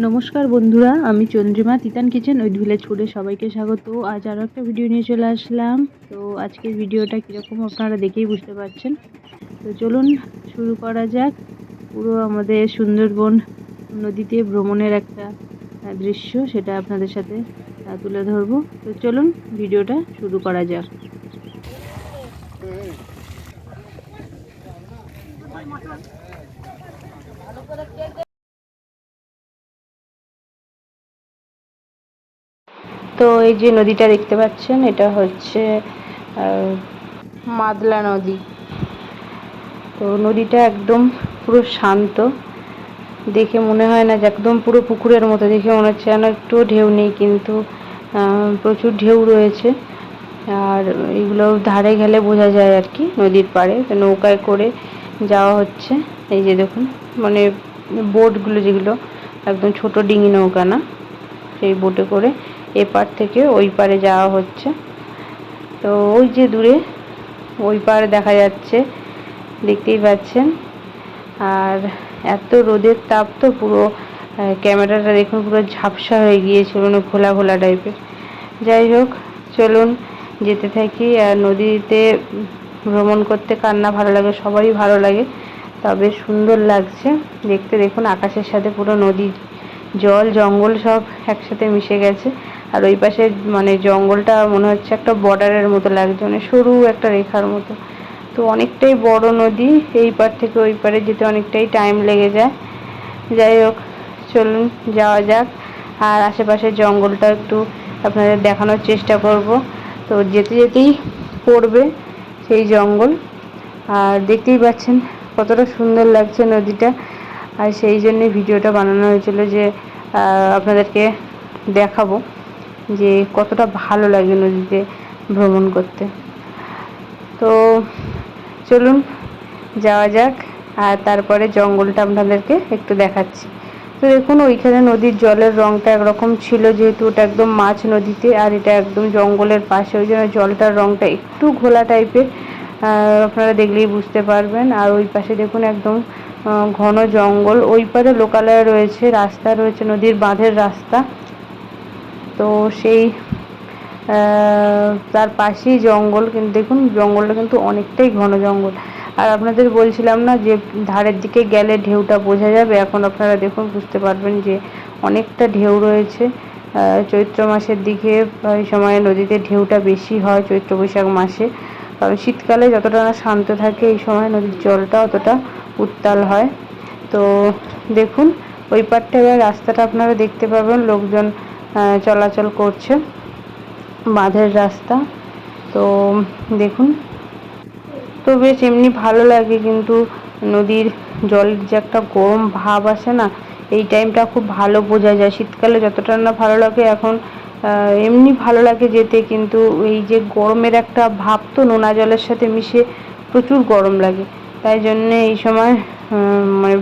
নমস্কার বন্ধুরা, আমি চন্দ্রিমা, তিতান কিচেন ওই ধুলে ফুডে সবাইকে স্বাগত। আজ আরও একটা ভিডিও নিয়ে চলে আসলাম। তো আজকের ভিডিওটা কীরকম আপনারা দেখেই বুঝতে পারছেন। তো চলুন শুরু করা যাক। পুরো আমাদের সুন্দরবন নদীতে ভ্রমণের একটা দৃশ্য, সেটা আপনাদের সাথে তুলে ধরবো। তো চলুন ভিডিওটা শুরু করা যাক। তো এই যে নদীটা দেখতে পাচ্ছেন, এটা হচ্ছে মাদলা নদী। তো নদীটা একদম পুরো শান্ত। দেখে মনে হয় না যে একদম পুরো পুকুরের মতো। দেখে মনে হচ্ছে যেন একটু ঢেউ নেই, কিন্তু প্রচুর ঢেউ রয়েছে। আর এগুলো ধারে গেলে বোঝা যায় আর কি, নদীর পাড়ে। নৌকায় করে যাওয়া হচ্ছে। এই যে দেখুন মানে বোটগুলো যেগুলো, একদম ছোট ডিঙি নৌকা না? সেই বোটে করে এপার থেকে ওই পারে যাওয়া হচ্ছে। তো ওই যে দূরে ওই পারে দেখা যাচ্ছে, দেখতেই পাচ্ছেন। আর এত রোদের তাপ তো পুরো ক্যামেরাটা দেখুন, পুরো ঝাপসা হয়ে গিয়েছিল না ঘোলা ঘোলা টাইপের। যাই হোক, চলুন যেতে থাকি। আর নদীতে ভ্রমণ করতে কার না ভালো লাগে, সবারই ভালো লাগে। তবে সুন্দর লাগছে। দেখতে দেখুন, আকাশের সাথে পুরো নদীর জল, জঙ্গল সব একসাথে মিশে গেছে। আর ওই পাশে মানে জঙ্গলটা মনে হচ্ছে একটা বর্ডারের মতো লাগছে মানে সরু একটা রেখার মতো। তো অনেকটাই বড় নদী, এই পার থেকে ওই পারে যেতে অনেকটাই টাইম লেগে যায়। যাই হোক, চলুন, যাওয়া যাক। আর আশেপাশে জঙ্গলটা একটু আপনাদের দেখানোর চেষ্টা করব। তো যেতে যেতেই পড়বে সেই জঙ্গল। আর দেখতেই পাচ্ছেন কতটা সুন্দর লাগছে নদীটা। আর সেই জন্যে ভিডিওটা বানানো হয়েছিল যে আপনাদেরকে দেখাবো যে কতটা ভালো লাগে নদীতে ভ্রমণ করতে। তো চলুন, যাওয়া যাক, আর তারপরে জঙ্গলটা আপনাদেরকে একটু দেখাচ্ছি। তো দেখুন, ওইখানে নদীর জলের রঙটা একরকম ছিল, যেহেতু ওটা একদম মাছ নদীতে, আর এটা একদম জঙ্গলের পাশে, ওই জন্য জলটার রঙটা একটু ঘোলা টাইপের আপনারা দেখলেই বুঝতে পারবেন। আর ওই পাশে দেখুন, একদম ঘন জঙ্গল। ওই পারে লোকালয় রয়েছে, রাস্তা রয়েছে, নদীর বাঁধের রাস্তা। তো সেই তার পাশেই জঙ্গল। কিন্তু দেখুন, জঙ্গলটা কিন্তু অনেকটাই ঘন জঙ্গল। আর আপনাদের বলছিলাম না যে, ধারের দিকে গেলে ঢেউটা বোঝা যাবে? এখন আপনারা দেখুন, বুঝতে পারবেন যে অনেকটা ঢেউ রয়েছে। চৈত্র মাসের দিকে এই সময় নদীতে ঢেউটা বেশি হয় চৈত্র বৈশাখ মাসে। কারণ শীতকালে যতটা না শান্ত থাকে, এই সময় নদীর জলটা অতটা উত্তাল হয়। তো দেখুন, ওই পারটা এবার রাস্তাটা আপনারা দেখতে পাবেন, লোকজন চলাচল করছে। বাঁধের রাস্তা। তো দেখুন, তো বেশ এমনি ভালো লাগে কিন্তু নদীর জলের যে একটা গরম ভাব আসে না, এই টাইমটা খুব ভালো বোঝা যায়। শীতকালে যতটা না ভালো লাগে, এখন এমনি ভালো লাগে যেতে কিন্তু এই যে গরমের একটা ভাব তো নোনা জলের সাথে মিশে প্রচুর গরম লাগে। তাই জন্যে এই সময় মানে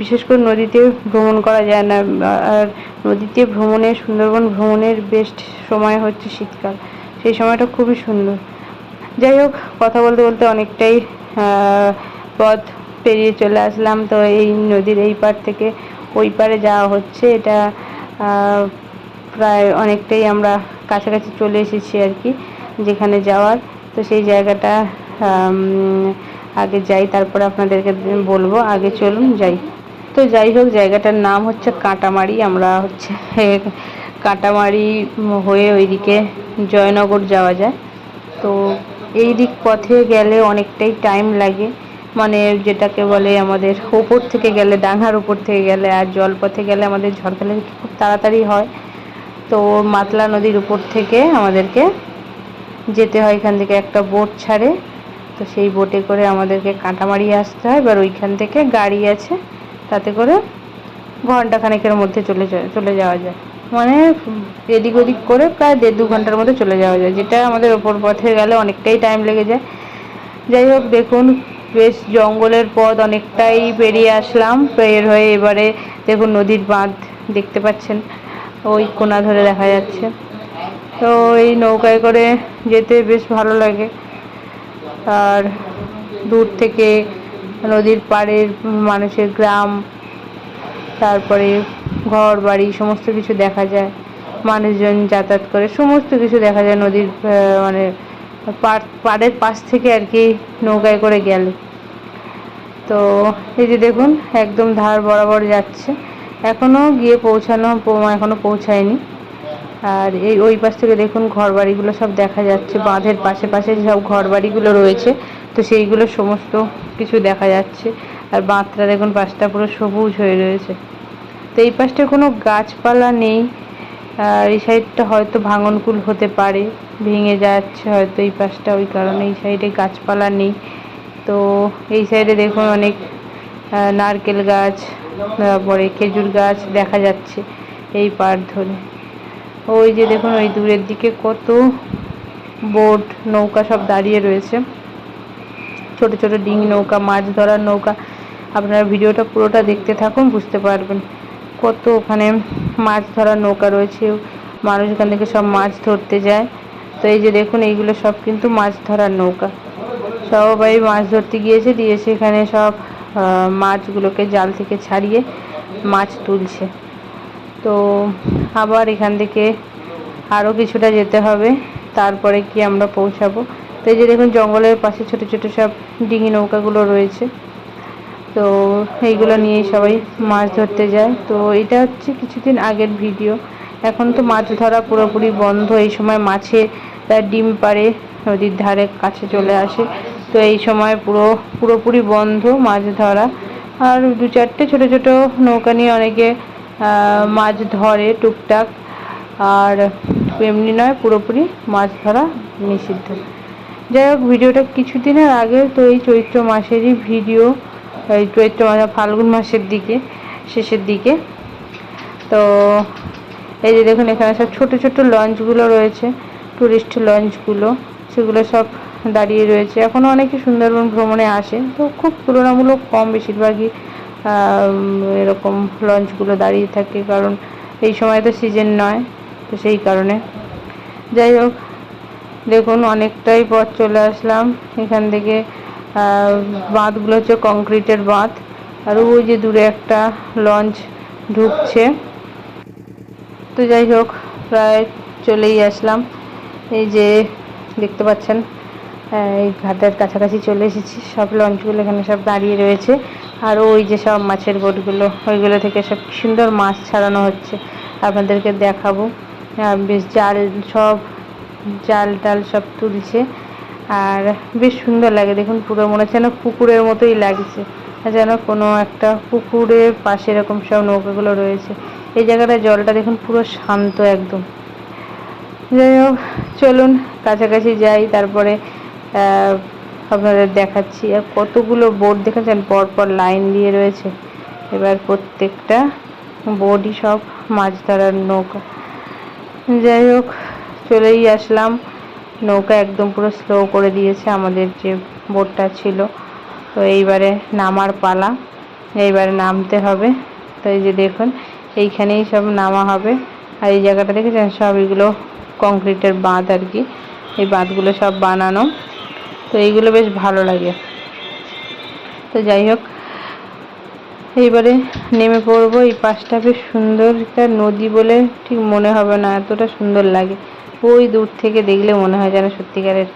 বিশেষ করে নদীতে ভ্রমণ করা যায় না। আর নদীতে ভ্রমণের, সুন্দরবন ভ্রমণের বেস্ট সময় হচ্ছে শীতকাল। সেই সময়টা খুবই সুন্দর। যাই হোক, কথা বলতে বলতে অনেকটাই পথ পেরিয়ে চলে আসলাম। তো এই নদীর এই পার থেকে ওই পারে যাওয়া হচ্ছে। এটা প্রায় অনেকটাই আমরা কাছাকাছি চলে এসেছি আর কি, যেখানে যাওয়ার। তো সেই জায়গাটা আগে যাই, তারপরে আপনাদেরকে বলব, আগে চলুন যাই। তো যাই হোক, জায়গাটার নাম হচ্ছে কাঁটামারি, আমরা হচ্ছে কাঁটামারি হয়ে ওইদিকে জয়নগর যাওয়া যায়। তো এই দিক পথে গেলে অনেকটাই টাইম লাগে। মানে যেটাকে বলে আমাদের ওপর থেকে গেলে, ডাঙার উপর থেকে গেলে আর জলপথে গেলে আমাদের ঝড়খালি খুব তাড়াতাড়ি হয়। তো মাতলা নদীর উপর থেকে আমাদেরকে যেতে হয় এখান থেকে একটা বোট ছাড়ে। তো সেই বোটে করে আমাদেরকে কাঁটামারি আসতে হয়। এবার ওইখান থেকে গাড়ি আছে, তাতে করে ঘণ্টা খানেকের মধ্যে চলে চলে যাওয়া যায়। মানে এদিক ওদিক করে প্রায় দেড় দু ঘণ্টার মধ্যে চলে যাওয়া যায়, যেটা আমাদের ওপর পথে গেলে অনেকটাই টাইম লেগে যায়। যাই হোক, দেখুন, বেশ জঙ্গলের পথ অনেকটাই পেরিয়ে আসলাম। বের হয়ে এবারে দেখুন নদীর বাঁধ দেখতে পাচ্ছেন, ওই কোনা ধরে দেখা যাচ্ছে। তো এই নৌকায় করে যেতে বেশ ভালো লাগে। আর দূর থেকে নদীর পাড়ের মানুষের গ্রাম, তারপরে ঘর, বাড়ি, সমস্ত কিছু দেখা যায়। মানুষজন যাতায়াত করে, সমস্ত কিছু দেখা যায় নদীর মানে পাড়, পাড়ের পাশ থেকে আর কি নৌকায় করে গেলে। তো এই যে দেখুন, একদম ধার বরাবর যাচ্ছে। এখনও গিয়ে পৌঁছানো পৌ- এখনও পৌঁছায়নি। আর এই ওই পাশ থেকে দেখুন ঘর বাড়িগুলো সব দেখা যাচ্ছে। বাঁধের পাশে পাশে সব ঘর বাড়িগুলো রয়েছে। তো সেইগুলো সমস্ত কিছু দেখা যাচ্ছে। আর বাঁধটা দেখুন, পাশটা পুরো সবুজ হয়ে রয়েছে। তো এই পাশটা কোনো গাছপালা নেই। আর এই সাইডটা হয়তো ভাঙনকুল হতে পারে। ভেঙে যাচ্ছে হয়তো এই পাশটা। ওই কারণে এই সাইডে গাছপালা নেই। তো এই সাইডে দেখুন অনেক নারকেল গাছ, তারপরে খেজুর গাছ দেখা যাচ্ছে এই পার ধরে। ওই যে দেখুন, ওই দূরের দিকে কত বোট, নৌকা সব দাঁড়িয়ে রয়েছে। ছোট ছোট ডিঙি নৌকা, মাছ ধরার নৌকা। আপনারা ভিডিওটা পুরোটা দেখতে থাকুন, বুঝতে পারবেন কত ওখানে মাছ ধরার নৌকা রয়েছে। মানুষ এখান থেকে সব মাছ ধরতে যায়। তো এই যে দেখুন, এইগুলো সব কিন্তু মাছ ধরার নৌকা। সবাই মাছ ধরতে গিয়েছে, দিয়ে সেখানে সব মাছগুলোকে জাল থেকে ছাড়িয়ে মাছ তুলছে। তো আবার এখান থেকে আরও কিছুটা যেতে হবে, তারপরে কি আমরা পৌঁছাবো। তো এই যে দেখুন, জঙ্গলের পাশে ছোট ছোট সব ডিঙি নৌকাগুলো রয়েছে। তো এইগুলো নিয়েই সবাই মাছ ধরতে যায়। তো এটা হচ্ছে কিছুদিন আগের ভিডিও। এখন তো মাছ ধরা পুরোপুরি বন্ধ। এই সময় মাছে তার ডিম পাড়ে, নদীর ধারে কাছে চলে আসে। তো এই সময় পুরো, পুরোপুরি বন্ধ মাছ ধরা। আর দু চারটে ছোট ছোট নৌকা নিয়ে অনেকে মাছ ধরে টুকটাক, আর এমনি নয়, পুরোপুরি মাছ ধরা নিষিদ্ধ। যাই হোক, ভিডিওটা কিছুদিনের আগে তো এই চৈত্র মাসেরই ভিডিও, এই চৈত্র মাসে, ফাল্গুন মাসের দিকে, শেষের দিকে। তো এই যে দেখুন, এখানে সব ছোট ছোট লঞ্চগুলো রয়েছে, টুরিস্ট লঞ্চগুলো, সেগুলো সব দাঁড়িয়ে রয়েছে। এখনও অনেকে সুন্দরবন ভ্রমণে আসে, তো খুব তুলনামূলক কম বেশিরভাগই এরকম লঞ্চগুলো দাঁড়িয়ে থাকে, কারণ এই সময় তো সিজন নয়, তো সেই কারণে। যাই হোক, দেখুন, অনেকটাই পথ চলে আসলাম। এখান থেকে বাঁধগুলো হচ্ছে কংক্রিটের বাঁধ, আর ওই যে দূরে একটা লঞ্চ ঢুকছে। তো যাই হোক, প্রায় চলেই আসলাম। এই যে, দেখতে পাচ্ছেন এই ঘাটের কাছাকাছি চলে এসেছি। সব লঞ্চগুলো এখানে সব দাঁড়িয়ে রয়েছে। আর ওই যে সব মাছের বোটগুলো, ওইগুলো থেকে সব সুন্দর মাছ ছাড়ানো হচ্ছে। আপনাদেরকে দেখাবো। বেশ জাল, সব জাল টাল সব তুলছে। আর বেশ সুন্দর লাগে, দেখুন পুরো মনে হচ্ছে যেন পুকুরের মতোই লাগছে। যেন কোনো একটা পুকুরের পাশে এরকম সব নৌকাগুলো রয়েছে। এই জায়গাটা জলটা দেখুন পুরো শান্ত একদম। যাই হোক, চলুন, কাছাকাছি যাই, তারপরে আপনাদের দেখাচ্ছি, আর কতগুলো বোট দেখেছেন? পরপর লাইন দিয়ে রয়েছে। এবার প্রত্যেকটা বোর্ডই সব মাছ ধরার নৌকা। যাই হোক, চলেই আসলাম। নৌকা একদম পুরো স্লো করে দিয়েছে আমাদের যে বোটটা ছিল। তো এইবারে নামার পালা। এইবারে নামতে হবে। তো এই যে দেখুন, এইখানেই সব নামা হবে। আর এই জায়গাটা দেখেছেন? সব এগুলো কংক্রিটের বাঁধ আর কি। এই বাঁধগুলো সব বানানো। তো এইগুলো বেশ ভালো লাগে। তো যাই হোক, এইবারে নেমে পড়ব। এই পাশটা বেশ সুন্দর একটা নদী বলে ঠিক মনে হবে না, এতটা সুন্দর লাগে। ওই দূর থেকে দেখলে মনে হয় যেন সত্যিকারের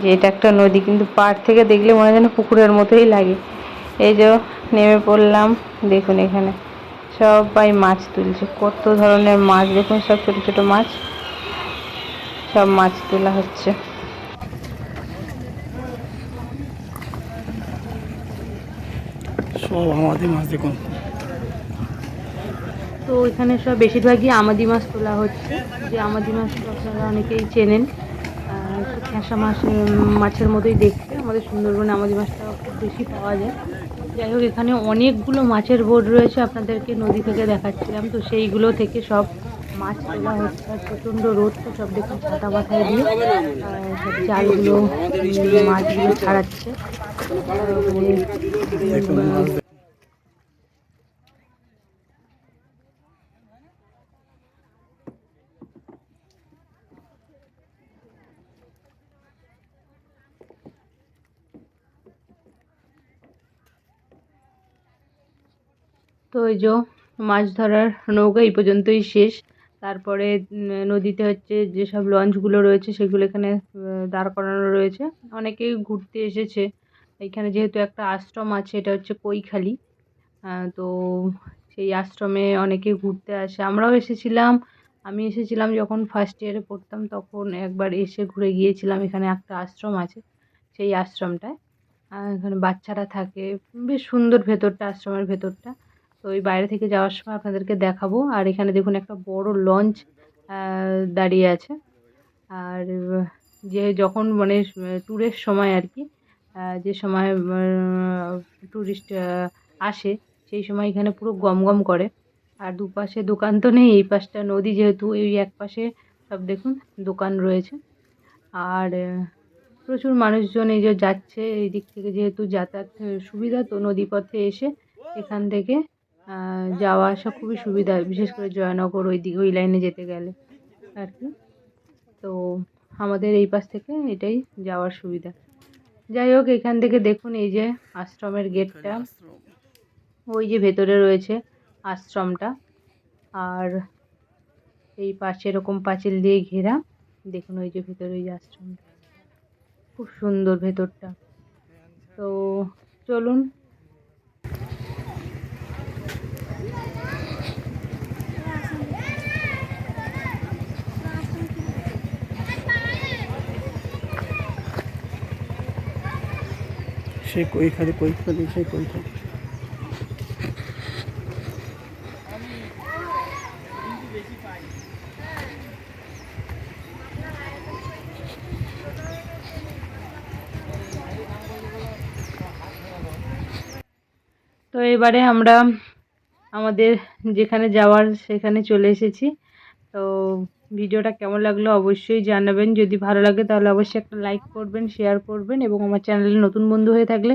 যে এটা একটা নদী, কিন্তু পাড় থেকে দেখলে মনে হয় যেন পুকুরের মতোই লাগে। এই যে নেমে পড়লাম, দেখুন এখানে সবাই মাছ তুলছে। কত ধরনের মাছ, দেখুন সব ছোটো ছোটো মাছ। সব মাছ তোলা হচ্ছে। সব আমাদের মাছ দেখুন। তো এখানে সব বেশিরভাগই আমাদি মাছ তোলা হচ্ছে। যে আমাদি মাছ আপনারা অনেকেই চেনেন। খেঁসা মাছ মাছের মতোই দেখতে। আমাদের সুন্দরবনে আমাদি মাছটা খুব বেশি পাওয়া যায়। যাই হোক এখানে অনেকগুলো মাছের বোর্ড রয়েছে আপনাদেরকে নদী থেকে দেখাচ্ছিলাম। তো সেইগুলো থেকে সব মাছ তোলা হচ্ছে। আর প্রচণ্ড রোদ তো সব দেখুন ছাতা মাথায় দিয়ে। আর সব জালগুলো মাছগুলো ছাড়াচ্ছে আর ওখানে দেখুন মাছ দেখুন। তো এই যে মাছ ধরার নৌকা এই পর্যন্তই শেষ। তারপরে নদীতে হচ্ছে যেসব লঞ্চগুলো রয়েছে, সেগুলো এখানে দাঁড় করানো রয়েছে। অনেকেই ঘুরতে এসেছে। এখানে যেহেতু একটা আশ্রম আছে, এটা হচ্ছে কৈখালি। তো সেই আশ্রমে অনেকে ঘুরতে আসে। আমরাও এসেছিলাম। আমি এসেছিলাম যখন ফার্স্ট ইয়ারে পড়তাম, তখন একবার এসে ঘুরে গিয়েছিলাম। এখানে একটা আশ্রম আছে, সেই আশ্রমটায়। এখানে বাচ্চারা থাকে। বেশ সুন্দর ভেতরটা, আশ্রমের ভেতরটা। তো ওই বাইরে থেকে যাওয়ার সময় আপনাদেরকে দেখাবো। আর এখানে দেখুন একটা বড় লঞ্চ দাঁড়িয়ে আছে। আর, যে যখন মানে ট্যুরের সময় আর কি যে সময় ট্যুরিস্ট আসে, সেই সময় এখানে পুরো গমগম করে। আর দুপাশে দোকান তো নেই, এই পাশটা নদী যেহেতু, এই এক পাশে সব দেখুন দোকান রয়েছে। আর, প্রচুর মানুষজন এই যে যাচ্ছে, এই দিক থেকে যেহেতু যাতায়াত সুবিধা, তো নদীপথে এসে এখান থেকে যাওয়া আসা খুবই সুবিধা, বিশেষ করে জয়নগর ওই দিকে, ওই লাইনে যেতে গেলে আর কি। তো আমাদের এই পাশ থেকে এটাই যাওয়ার সুবিধা। যাই হোক, এখান থেকে দেখুন এই যে আশ্রমের গেটটা। ওই যে ভেতরে রয়েছে আশ্রমটা। আর এই পাশে এরকম পাঁচিল দিয়ে ঘেরা, দেখুন ওই যে ভেতরে ওই যে আশ্রমটা। খুব সুন্দর ভেতরটা। তো চলুন সেই কৈখালি কৈখালি সেই কৈখালি তো এবারে আমরা আমাদের যেখানে যাওয়ার সেখানে চলে এসেছি। তো ভিডিওটা কেমন লাগল অবশ্যই জানাবেন। যদি ভালো লাগে তাহলে অবশ্যই একটা লাইক করবেন শেয়ার করবেন এবং আমার চ্যানেলে নতুন বন্ধু হয়ে থাকলে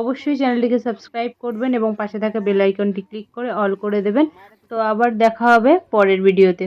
অবশ্যই চ্যানেলটিকে সাবস্ক্রাইব করবেন এবং পাশে থাকা বেল আইকনটি ক্লিক করে অল করে দেবেন। তো আবার দেখা হবে পরের ভিডিওতে